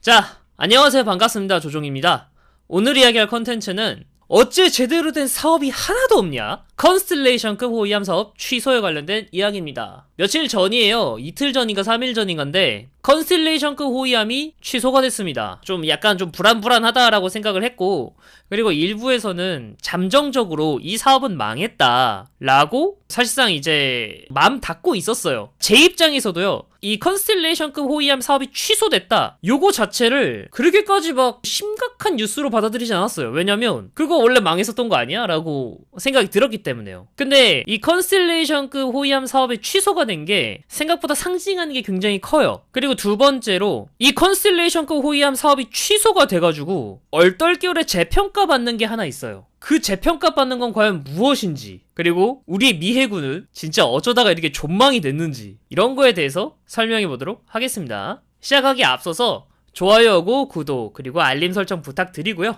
자, 안녕하세요. 반갑습니다. 조종입니다. 오늘 이야기할 컨텐츠는 어째 제대로 된 사업이 하나도 없냐? 컨스텔레이션급 호위함 사업 취소에 관련된 이야기입니다. 며칠 전이에요. 이틀 전인가 3일 전인가인데 컨스텔레이션급 호위함이 취소가 됐습니다. 좀 약간 좀 불안불안하다라고 생각을 했고 그리고 일부에서는 잠정적으로 이 사업은 망했다라고 사실상 이제 마음 닫고 있었어요. 제 입장에서도요. 이 컨스텔레이션급 호위함 사업이 취소됐다. 요거 자체를 그렇게까지 막 심각한 뉴스로 받아들이지 않았어요. 왜냐면 그거 원래 망했었던 거 아니야? 라고 생각이 들었기 때문에 요. 근데 이 컨스텔레이션급 호위함 사업이 취소가 된 게 생각보다 상징하는 게 굉장히 커요. 그리고 두 번째로 이 컨스텔레이션급 호위함 사업이 취소가 돼가지고 얼떨결에 재평가받는 게 하나 있어요. 그 재평가 받는 건 과연 무엇인지, 그리고 우리 미해군은 진짜 어쩌다가 이렇게 존망이 됐는지, 이런 거에 대해서 설명해 보도록 하겠습니다. 시작하기 앞서서 좋아요하고 구독, 그리고 알림 설정 부탁드리고요.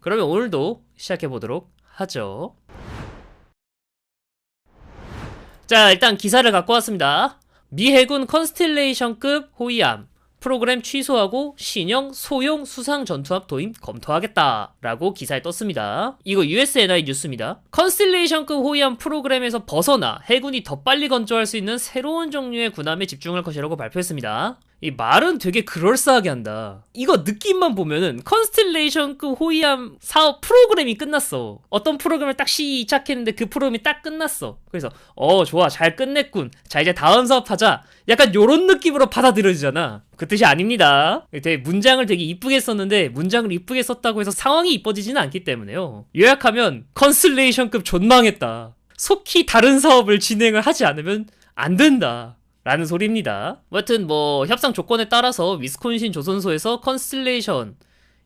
그러면 오늘도 시작해 보도록 하죠. 자, 일단 기사를 갖고 왔습니다. 미 해군 컨스텔레이션급 호위함 프로그램 취소하고 신형 소형 수상 전투함 도입 검토하겠다 라고 기사에 떴습니다. 이거 USNI 뉴스입니다. 컨스텔레이션급 호위함 프로그램에서 벗어나 해군이 더 빨리 건조할 수 있는 새로운 종류의 군함에 집중할 것이라고 발표했습니다. 이 말은 되게 그럴싸하게 한다. 이거 느낌만 보면은 컨스텔레이션급 호위함 사업 프로그램이 끝났어. 어떤 프로그램을 딱 시작했는데 그 프로그램이 딱 끝났어. 그래서 어 좋아 잘 끝냈군. 자 이제 다음 사업 하자. 약간 요런 느낌으로 받아들여지잖아. 그 뜻이 아닙니다. 되게 문장을 되게 이쁘게 썼는데 문장을 이쁘게 썼다고 해서 상황이 이뻐지지는 않기 때문에요. 요약하면 컨스텔레이션급 존망했다. 속히 다른 사업을 진행을 하지 않으면 안 된다. 라는 소리입니다. 여튼 뭐 협상 조건에 따라서 위스콘신 조선소에서 컨스텔레이션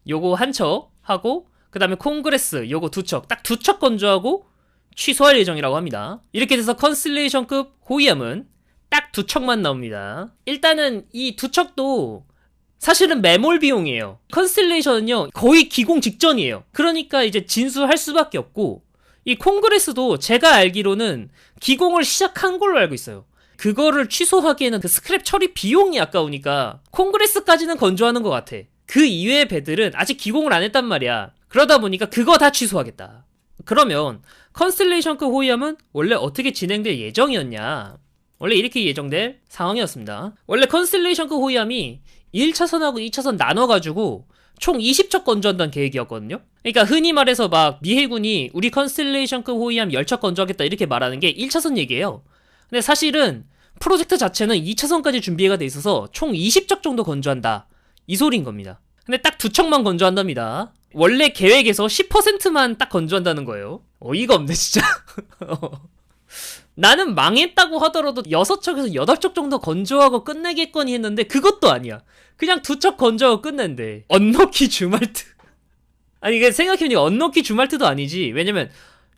요거 한 척 하고 그 다음에 콩그레스 요거 두 척 딱 두 척 건조하고 취소할 예정이라고 합니다. 이렇게 돼서 컨스텔레이션급 호위함은 딱 두 척만 나옵니다. 일단은 이 두 척도 사실은 매몰 비용이에요. 컨스텔레이션은요 거의 기공 직전이에요. 그러니까 이제 진수할 수밖에 없고 이 콩그레스도 제가 알기로는 기공을 시작한 걸로 알고 있어요. 그거를 취소하기에는 그 스크랩 처리 비용이 아까우니까 콩그레스까지는 건조하는 것 같아. 그 이외의 배들은 아직 기공을 안 했단 말이야. 그러다 보니까 그거 다 취소하겠다. 그러면 컨스텔레이션급 호위함은 원래 어떻게 진행될 예정이었냐? 원래 이렇게 예정될 상황이었습니다. 원래 컨스텔레이션급 호위함이 1차선하고 2차선 나눠가지고 총 20척 건조한다는 계획이었거든요. 그러니까 흔히 말해서 막 미해군이 우리 컨스텔레이션급 호위함 10척 건조하겠다 이렇게 말하는 게 1차선 얘기예요. 근데 사실은 프로젝트 자체는 2차선까지 준비가 돼 있어서 총 20척 정도 건조한다. 이 소리인 겁니다. 근데 딱 두 척만 건조한답니다. 원래 계획에서 10%만 딱 건조한다는 거예요. 어이가 없네, 진짜. 나는 망했다고 하더라도 6척에서 8척 정도 건조하고 끝내겠거니 했는데 그것도 아니야. 그냥 두 척 건조하고 끝낸대. 언너키 주말트. 아니, 이게 생각해보니까 언너키 주말트도 아니지. 왜냐면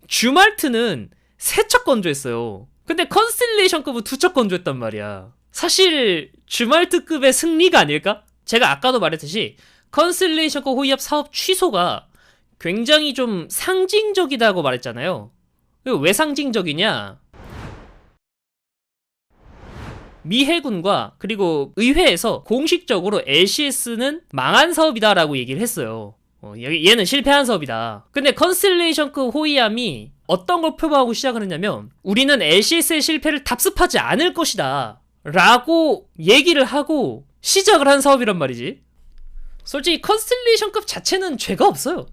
주말트는 세 척 건조했어요. 근데 컨스텔레이션급은 두 척 건조했단 말이야. 사실 주말트급의 승리가 아닐까? 제가 아까도 말했듯이 컨스텔레이션급 호위압 사업 취소가 굉장히 좀 상징적이다고 말했잖아요. 왜 상징적이냐? 미 해군과 그리고 의회에서 공식적으로 LCS는 망한 사업이다라고 얘기를 했어요. 어, 얘는 실패한 사업이다. 근데 컨스텔레이션급 호위함이 어떤 걸 표방하고 시작을 했냐면 우리는 LCS의 실패를 답습하지 않을 것이다. 라고 얘기를 하고 시작을 한 사업이란 말이지. 솔직히 컨스텔레이션급 자체는 죄가 없어요.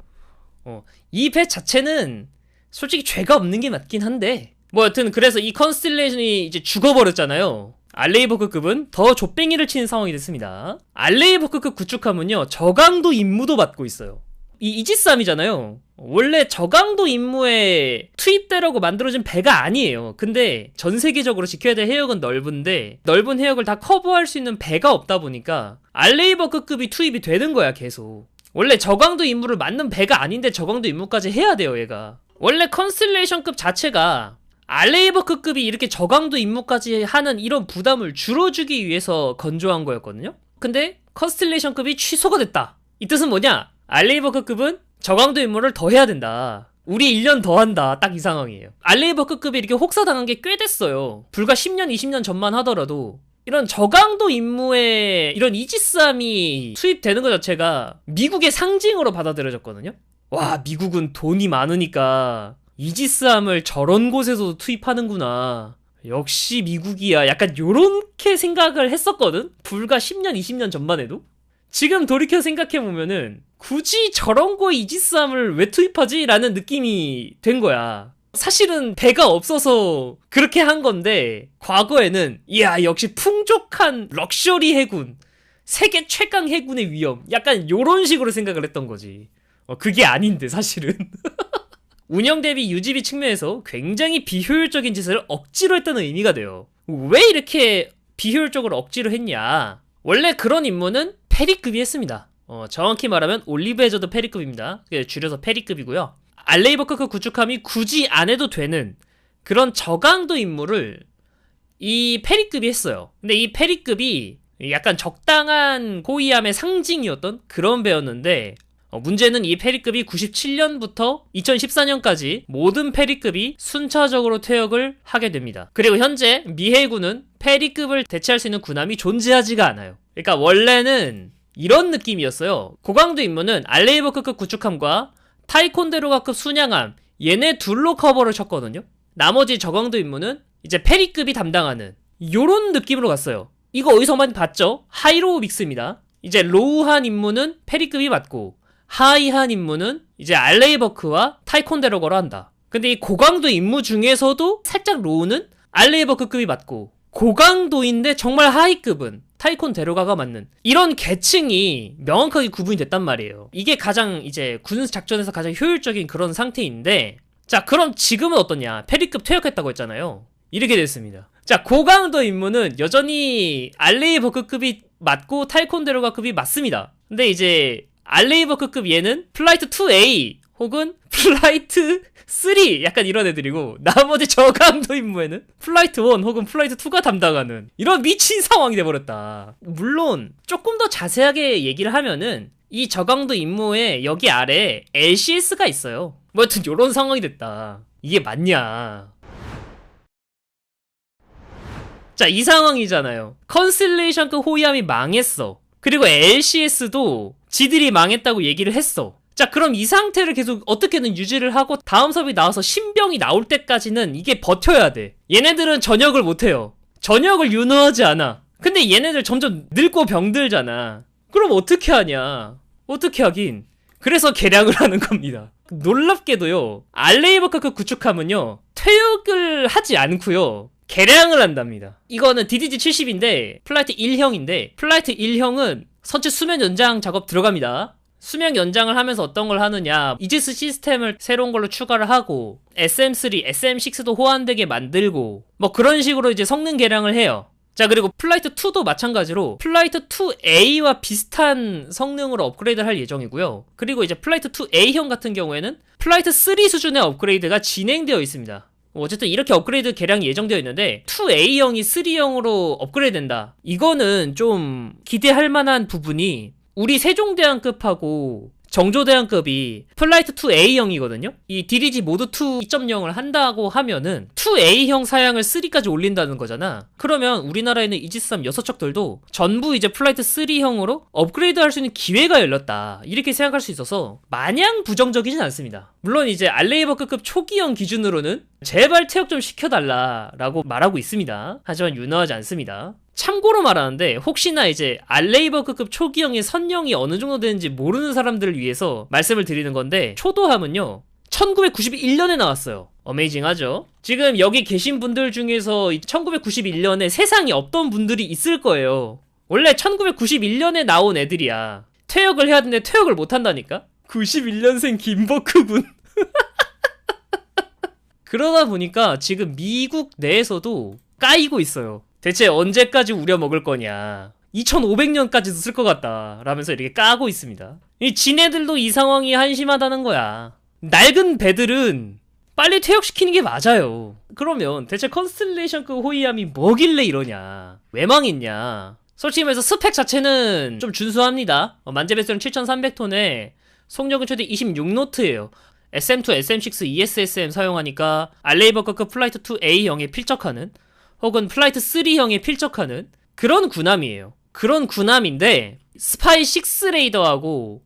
어, 이 배 자체는 솔직히 죄가 없는 게 맞긴 한데 뭐 여튼 그래서 이 컨스텔레이션이 이제 죽어버렸잖아요. 알레이버크급은 더 좆뱅이를 치는 상황이 됐습니다. 알레이버크급 구축함은요 저강도 임무도 받고 있어요. 이 이지삼이잖아요. 원래 저강도 임무에 투입되라고 만들어진 배가 아니에요. 근데 전 세계적으로 지켜야 될 해역은 넓은데 넓은 해역을 다 커버할 수 있는 배가 없다 보니까 알레이버크급이 투입이 되는 거야 계속. 원래 저강도 임무를 맞는 배가 아닌데 저강도 임무까지 해야 돼요 얘가. 원래 컨스텔레이션급 자체가 알레이버크급이 이렇게 저강도 임무까지 하는 이런 부담을 줄여주기 위해서 건조한 거였거든요. 근데 컨스텔레이션급이 취소가 됐다. 이 뜻은 뭐냐? 알레이버크급은 저강도 임무를 더 해야 된다. 우리 1년 더 한다. 딱 이 상황이에요. 알레이버크급이 이렇게 혹사당한 게 꽤 됐어요. 불과 10년, 20년 전만 하더라도 이런 저강도 임무에 이런 이지스함이 투입되는 것 자체가 미국의 상징으로 받아들여졌거든요. 와, 미국은 돈이 많으니까 이지스함을 저런 곳에서 투입하는구나. 역시 미국이야. 약간 요렇게 생각을 했었거든? 불과 10년, 20년 전만 해도? 지금 돌이켜 생각해보면은 굳이 저런 거에 이지스함을 왜 투입하지? 라는 느낌이 된 거야. 사실은 배가 없어서 그렇게 한 건데 과거에는 이야 역시 풍족한 럭셔리 해군 세계 최강 해군의 위험 약간 요런 식으로 생각을 했던 거지. 어, 그게 아닌데 사실은. 운영 대비 유지비 측면에서 굉장히 비효율적인 짓을 억지로 했다는 의미가 돼요. 왜 이렇게 비효율적으로 억지로 했냐? 원래 그런 임무는 페리급이 했습니다 어, 정확히 말하면 올리브 해저드 페리급입니다 줄여서 페리급이고요 알레이버크크 구축함이 굳이 안 해도 되는 그런 저강도 임무를 이 페리급이 했어요. 근데 이 페리급이 약간 적당한 호위함의 상징이었던 그런 배였는데 어, 문제는 이 페리급이 97년부터 2014년까지 모든 페리급이 순차적으로 퇴역을 하게 됩니다. 그리고 현재 미 해군은 페리급을 대체할 수 있는 군함이 존재하지가 않아요. 그러니까 원래는 이런 느낌이었어요. 고강도 임무는 알레이버크급 구축함과 타이콘데로가급 순양함 얘네 둘로 커버를 쳤거든요. 나머지 저강도 임무는 이제 페리급이 담당하는 요런 느낌으로 갔어요. 이거 어디서 많이 봤죠? 하이로우 믹스입니다. 이제 로우한 임무는 페리급이 맞고 하이한 임무는 이제 알레이버크와 타이콘데로거로 한다. 근데 이 고강도 임무 중에서도 살짝 로우는 알레이버크급이 맞고 고강도인데 정말 하이급은 타이콘 데로가가 맞는 이런 계층이 명확하게 구분이 됐단 말이에요. 이게 가장 이제 군 작전에서 가장 효율적인 그런 상태인데 자 그럼 지금은 어떠냐? 페리급 퇴역했다고 했잖아요. 이렇게 됐습니다. 자 고강도 임무는 여전히 알레이버크급이 맞고 타이콘 데로가급이 맞습니다. 근데 이제 알레이버크급 얘는 플라이트 2A 혹은 플라이트 3 약간 이런 애들이고 나머지 저강도 임무에는 플라이트 1 혹은 플라이트 2가 담당하는 이런 미친 상황이 돼버렸다. 물론 조금 더 자세하게 얘기를 하면은 이 저강도 임무에 여기 아래 LCS가 있어요. 뭐 여튼 요런 상황이 됐다. 이게 맞냐. 자, 이 상황이잖아요. 컨슬레이션급 호위함이 망했어. 그리고 LCS도 지들이 망했다고 얘기를 했어. 자, 그럼 이 상태를 계속 어떻게든 유지를 하고 다음 섭이 나와서 신병이 나올 때까지는 이게 버텨야 돼. 얘네들은 전역을 못해요. 전역을 윤허하지 않아. 근데 얘네들 점점 늙고 병들잖아. 그럼 어떻게 하냐? 어떻게 하긴. 그래서 개량을 하는 겁니다. 놀랍게도요, 알레이버크급 구축함은요, 퇴역을 하지 않고요, 개량을 한답니다. 이거는 DDG 70인데, 플라이트 1형인데, 플라이트 1형은 선체 수면 연장 작업 들어갑니다. 수명 연장을 하면서 어떤 걸 하느냐. 이지스 시스템을 새로운 걸로 추가를 하고 SM3, SM6도 호환되게 만들고 뭐 그런 식으로 이제 성능 개량을 해요. 자 그리고 플라이트 2도 마찬가지로 플라이트 2A와 비슷한 성능으로 업그레이드를 할 예정이고요. 그리고 이제 플라이트 2A형 같은 경우에는 플라이트 3 수준의 업그레이드가 진행되어 있습니다. 뭐 어쨌든 이렇게 업그레이드 개량이 예정되어 있는데 2A형이 3형으로 업그레이드 된다. 이거는 좀 기대할 만한 부분이 우리 세종대왕급하고 정조대왕급이 플라이트 2A형이거든요? 이 DDG 모드 2 2.0을 한다고 하면은 2A형 사양을 3까지 올린다는 거잖아. 그러면 우리나라에는 이지스3 6척들도 전부 이제 플라이트 3형으로 업그레이드 할 수 있는 기회가 열렸다. 이렇게 생각할 수 있어서 마냥 부정적이진 않습니다. 물론 이제 알레이버급 초기형 기준으로는 제발 퇴역 좀 시켜달라라고 말하고 있습니다. 하지만 윤허하지 않습니다. 참고로 말하는데 혹시나 이제 알레이버급 초기형의 선령이 어느 정도 되는지 모르는 사람들을 위해서 말씀을 드리는 건데 초도함은요 1991년에 나왔어요. 어메이징하죠? 지금 여기 계신 분들 중에서 1991년에 세상에 없던 분들이 있을 거예요. 원래 1991년에 나온 애들이야. 퇴역을 해야 되는데 퇴역을 못 한다니까? 91년생 김버크군. 그러다 보니까 지금 미국 내에서도 까이고 있어요. 대체 언제까지 우려 먹을 거냐. 2500년까지도 쓸 것 같다. 라면서 이렇게 까고 있습니다. 이 지네들도 이 상황이 한심하다는 거야. 낡은 배들은 빨리 퇴역시키는 게 맞아요. 그러면 대체 컨스텔레이션급 호위함이 뭐길래 이러냐. 왜 망했냐. 솔직히 말해서 스펙 자체는 좀 준수합니다. 어, 만재배수량 7300톤에 속력은 최대 26노트예요. SM2, SM6, ESSM 사용하니까 알레이버급 플라이트 2A형에 필적하는 혹은 플라이트 3형에 필적하는 그런 군함이에요. 그런 군함인데 스파이 6 레이더하고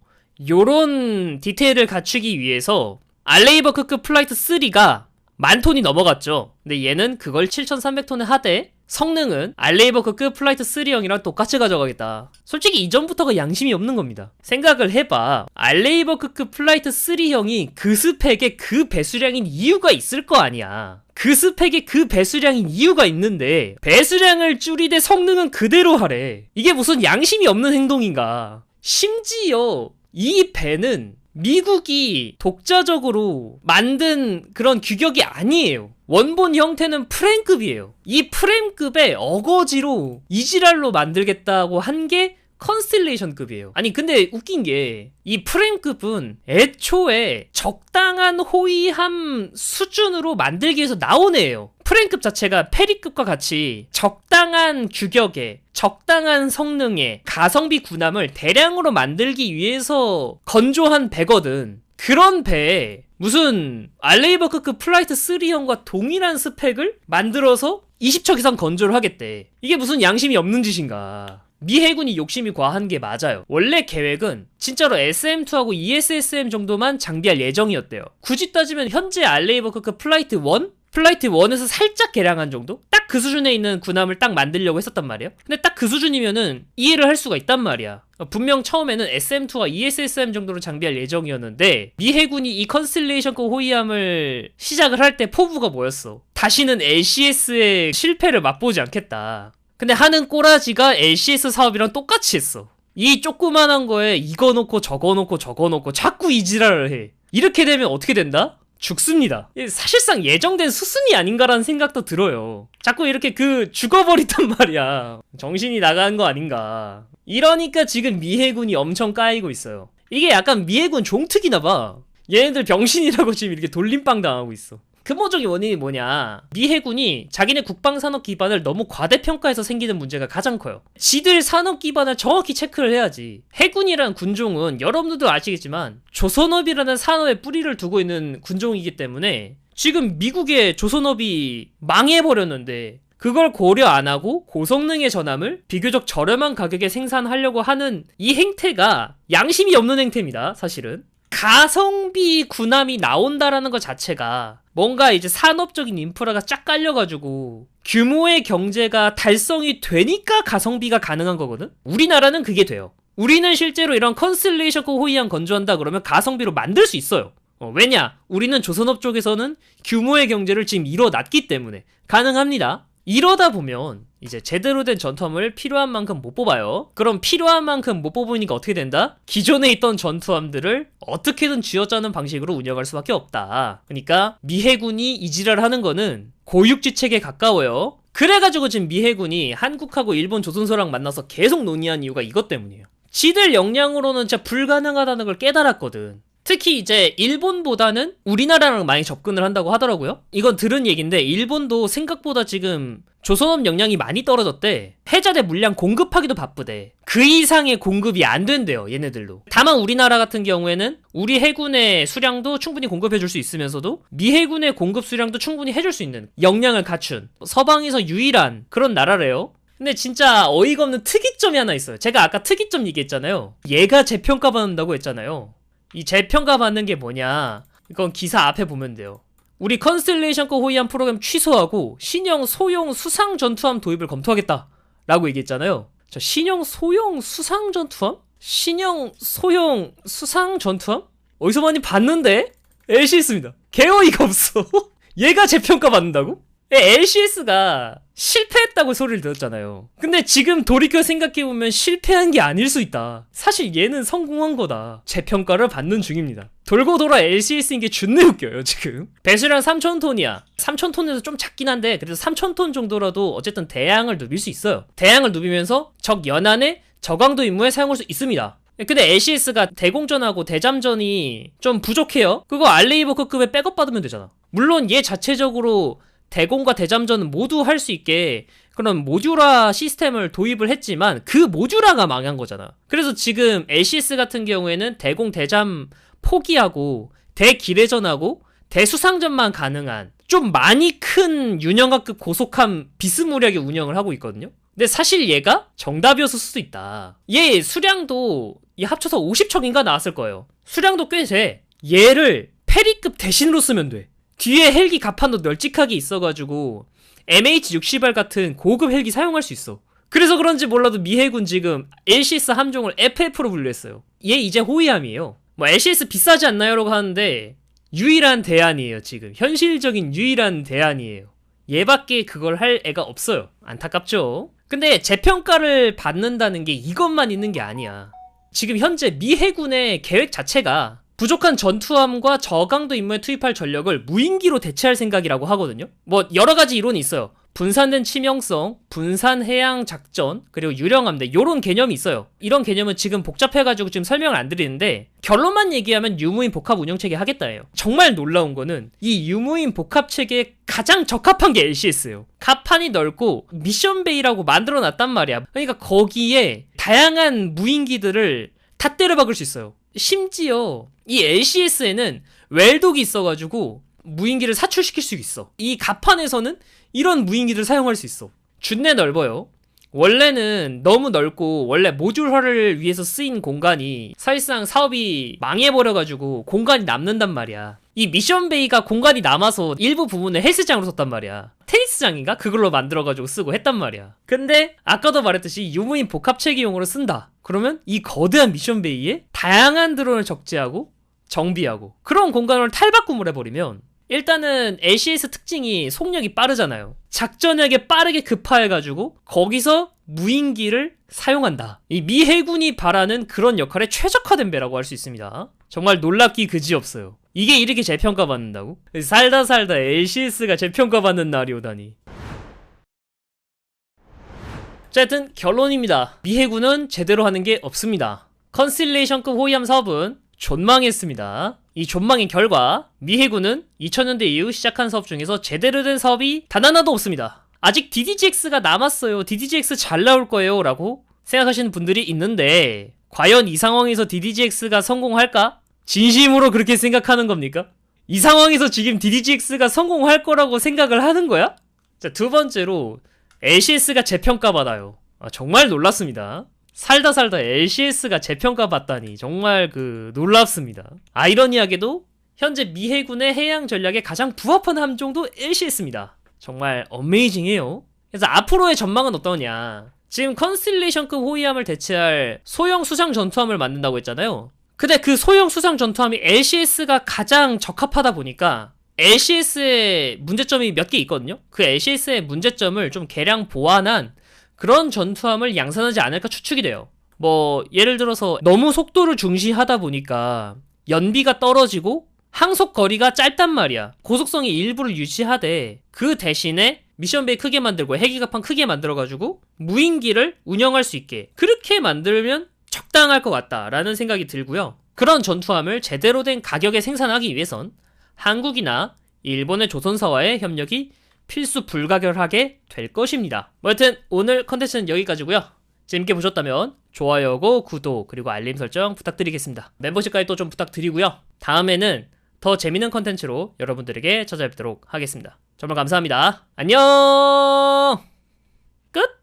요런 디테일을 갖추기 위해서 알레이버크급 플라이트 3가 만 톤이 넘어갔죠. 근데 얘는 그걸 7,300톤에 하되 성능은 알레이버크급 플라이트 3형이랑 똑같이 가져가겠다. 솔직히 이전부터가 양심이 없는 겁니다. 생각을 해봐. 알레이버크급 플라이트 3형이 그 스펙에 그 배수량인 이유가 있을 거 아니야. 그 스펙에 그 배수량인 이유가 있는데 배수량을 줄이되 성능은 그대로 하래. 이게 무슨 양심이 없는 행동인가. 심지어 이 배는 미국이 독자적으로 만든 그런 규격이 아니에요. 원본 형태는 프레임급이에요. 이 프레임급의 어거지로 이지랄로 만들겠다고 한게 컨스텔레이션급이에요. 아니 근데 웃긴 게 이 프레임급은 애초에 적당한 호위함 수준으로 만들기 위해서 애예요. 프레임급 자체가 페리급과 같이 적당한 규격에 적당한 성능의 가성비 군함을 대량으로 만들기 위해서 건조한 배거든. 그런 배에 무슨 알레이버크급 플라이트 3형과 동일한 스펙을 만들어서 20척 이상 건조를 하겠대. 이게 무슨 양심이 없는 짓인가. 미 해군이 욕심이 과한 게 맞아요. 원래 계획은 진짜로 SM2하고 ESSM 정도만 장비할 예정이었대요. 굳이 따지면 현재 알레이버크급 플라이트 1? 플라이트 1에서 살짝 개량한 정도? 딱 그 수준에 있는 군함을 딱 만들려고 했었단 말이에요. 근데 딱 그 수준이면은 이해를 할 수가 있단 말이야. 분명 처음에는 SM2와 ESSM 정도로 장비할 예정이었는데 미 해군이 이 컨스텔레이션급 호위함을 시작을 할 때 포부가 뭐였어? 다시는 LCS의 실패를 맛보지 않겠다. 근데 하는 꼬라지가 LCS 사업이랑 똑같이 했어. 이 조그만한 거에 이거 놓고 저거 놓고 저거 놓고 자꾸 이 지랄을 해. 이렇게 되면 어떻게 된다? 죽습니다. 사실상 예정된 수순이 아닌가라는 생각도 들어요. 자꾸 이렇게 그 죽어버리단 말이야. 정신이 나간 거 아닌가. 이러니까 지금 미해군이 엄청 까이고 있어요. 이게 약간 미해군 종특이나 봐. 얘네들 병신이라고 지금 이렇게 돌림빵 당하고 있어. 근본적인 원인이 뭐냐. 미 해군이 자기네 국방산업 기반을 너무 과대평가해서 생기는 문제가 가장 커요. 지들 산업 기반을 정확히 체크를 해야지. 해군이란 군종은 여러분들도 아시겠지만 조선업이라는 산업에 뿌리를 두고 있는 군종이기 때문에 지금 미국의 조선업이 망해버렸는데 그걸 고려 안 하고 고성능의 전함을 비교적 저렴한 가격에 생산하려고 하는 이 행태가 양심이 없는 행태입니다, 사실은. 가성비 군함이 나온다라는 것 자체가 뭔가 이제 산업적인 인프라가 쫙 깔려가지고 규모의 경제가 달성이 되니까 가성비가 가능한 거거든? 우리나라는 그게 돼요. 우리는 실제로 이런 컨슬레이션급 호위함 건조한다 그러면 가성비로 만들 수 있어요. 어, 왜냐? 우리는 조선업 쪽에서는 규모의 경제를 지금 이뤄놨기 때문에 가능합니다. 이러다 보면 이제 제대로 된 전투함을 필요한 만큼 못 뽑아요. 그럼 필요한 만큼 못 뽑으니까 어떻게 된다? 기존에 있던 전투함들을 어떻게든 쥐어짜는 방식으로 운영할 수밖에 없다. 그러니까 미해군이 이지랄 하는 거는 고육지책에 가까워요. 그래가지고 지금 미해군이 한국하고 일본 조선소랑 만나서 계속 논의한 이유가 이것 때문이에요. 지들 역량으로는 진짜 불가능하다는 걸 깨달았거든. 특히 이제 일본보다는 우리나라랑 많이 접근을 한다고 하더라고요. 이건 들은 얘기인데 일본도 생각보다 지금 조선업 역량이 많이 떨어졌대. 해자대 물량 공급하기도 바쁘대. 그 이상의 공급이 안 된대요, 얘네들도. 다만 우리나라 같은 경우에는 우리 해군의 수량도 충분히 공급해 줄 수 있으면서도 미 해군의 공급 수량도 충분히 해줄 수 있는 역량을 갖춘 서방에서 유일한 그런 나라래요. 근데 진짜 어이가 없는 특이점이 하나 있어요. 제가 아까 특이점 얘기했잖아요. 얘가 재평가받는다고 했잖아요. 이 재평가 받는 게 뭐냐? 이건 기사 앞에 보면 돼요. 우리 컨스텔레이션급 호위함 프로그램 취소하고 신형 소형 수상 전투함 도입을 검토하겠다. 라고 얘기했잖아요. 저 신형 소형 수상 전투함? 신형 소형 수상 전투함? 어디서 많이 봤는데? LCS입니다. 개어이가 없어. 얘가 재평가 받는다고? LCS가 실패했다고 소리를 들었잖아요. 근데 지금 돌이켜 생각해보면 실패한 게 아닐 수 있다. 사실 얘는 성공한 거다. 재평가를 받는 중입니다. 돌고 돌아 LCS인 게 준내 웃겨요, 지금. 배수량 3,000톤이야. 3,000톤에서 좀 작긴 한데, 그래도 3,000톤 정도라도 어쨌든 대양을 누빌 수 있어요. 대양을 누비면서 적 연안에 저강도 임무에 사용할 수 있습니다. 근데 LCS가 대공전하고 대잠전이 좀 부족해요. 그거 알레이버크급에 백업 받으면 되잖아. 물론 얘 자체적으로 대공과 대잠전은 모두 할 수 있게 그런 모듈화 시스템을 도입을 했지만 그 모듈화가 망한 거잖아. 그래서 지금 LCS 같은 경우에는 대공 대잠 포기하고 대기대전하고 대수상전만 가능한 좀 많이 큰 윤영가급 고속함 비스무리하게 운영을 하고 있거든요. 근데 사실 얘가 정답이었을 수도 있다. 얘 수량도 이 합쳐서 50척인가 나왔을 거예요. 수량도 꽤 돼. 얘를 페리급 대신으로 쓰면 돼. 뒤에 헬기 갑판도 널찍하게 있어가지고 MH60R 같은 고급 헬기 사용할 수 있어. 그래서 그런지 몰라도 미 해군 지금 LCS 함종을 FF로 분류했어요. 얘 이제 호위함이에요. 뭐 LCS 비싸지 않나요 라고 하는데 유일한 대안이에요 지금 현실적인 유일한 대안이에요. 얘밖에 그걸 할 애가 없어요. 안타깝죠. 근데 재평가를 받는다는 게 이것만 있는 게 아니야. 지금 현재 미 해군의 계획 자체가 부족한 전투함과 저강도 임무에 투입할 전력을 무인기로 대체할 생각이라고 하거든요. 뭐 여러 가지 이론이 있어요. 분산된 치명성, 분산 해양 작전, 그리고 유령함대 요런 개념이 있어요. 이런 개념은 지금 복잡해 가지고 지금 설명을 안 드리는데 결론만 얘기하면 유무인 복합 운영 체계 하겠다예요. 정말 놀라운 거는 이 유무인 복합 체계에 가장 적합한 게 LCS예요. 갑판이 넓고 미션 베이라고 만들어 놨단 말이야. 그러니까 거기에 다양한 무인기들을 다 때려 박을 수 있어요. 심지어 이 LCS에는 웰독이 있어가지고 무인기를 사출시킬 수 있어. 이 갑판에서는 이런 무인기를 사용할 수 있어. 준내 넓어요. 원래는 너무 넓고 원래 모듈화를 위해서 쓰인 공간이 사실상 사업이 망해버려가지고 공간이 남는단 말이야. 이 미션 베이가 공간이 남아서 일부 부분을 헬스장으로 썼단 말이야. 테니스장인가? 그걸로 만들어가지고 쓰고 했단 말이야. 근데 아까도 말했듯이 유무인 복합체계용으로 쓴다. 그러면 이 거대한 미션 베이에 다양한 드론을 적재하고 정비하고 그런 공간을 탈바꿈을 해버리면 일단은 LCS 특징이 속력이 빠르잖아요. 작전에게 빠르게 급파해가지고 거기서 무인기를 사용한다. 이 미 해군이 바라는 그런 역할에 최적화된 배라고 할 수 있습니다. 정말 놀랍기 그지없어요. 이게 이렇게 재평가받는다고? 살다 살다 LCS가 재평가받는 날이 오다니. 자, 하여튼 결론입니다. 미 해군은 제대로 하는 게 없습니다. 컨실레이션급 호위함 사업은 존망했습니다. 이 존망의 결과 미 해군은 2000년대 이후 시작한 사업 중에서 제대로 된 사업이 단 하나도 없습니다. 아직 DDGX가 남았어요. DDGX 잘 나올 거예요. 라고 생각하시는 분들이 있는데 과연 이 상황에서 DDGX가 성공할까? 진심으로 그렇게 생각하는 겁니까? 이 상황에서 지금 DDGX가 성공할 거라고 생각을 하는 거야? 자, 두 번째로 LCS가 재평가받아요. 아, 정말 놀랐습니다. 살다 살다 LCS가 재평가받다니 정말 그 놀랍습니다. 아이러니하게도 현재 미 해군의 해양 전략에 가장 부합한 함정도 LCS입니다. 정말 어메이징해요. 그래서 앞으로의 전망은 어떠냐? 지금 컨스틸레이션급 호위함을 대체할 소형 수상 전투함을 만든다고 했잖아요. 근데 그 소형 수상 전투함이 LCS가 가장 적합하다 보니까 LCS의 문제점이 몇 개 있거든요. 그 LCS의 문제점을 좀 개량 보완한 그런 전투함을 양산하지 않을까 추측이 돼요. 뭐 예를 들어서 너무 속도를 중시하다 보니까 연비가 떨어지고 항속 거리가 짧단 말이야. 고속성이 일부를 유지하되 그 대신에 미션 베이 크게 만들고 해기갑판 크게 만들어가지고 무인기를 운영할 수 있게 그렇게 만들면 적당할 것 같다라는 생각이 들고요. 그런 전투함을 제대로 된 가격에 생산하기 위해선 한국이나 일본의 조선사와의 협력이 필수 불가결하게 될 것입니다. 뭐 여튼 오늘 컨텐츠는 여기까지고요. 재밌게 보셨다면 좋아요고 구독 그리고 알림 설정 부탁드리겠습니다. 멤버십까지 또 좀 부탁드리고요. 다음에는 더 재밌는 컨텐츠로 여러분들에게 찾아뵙도록 하겠습니다. 정말 감사합니다. 안녕! 끝!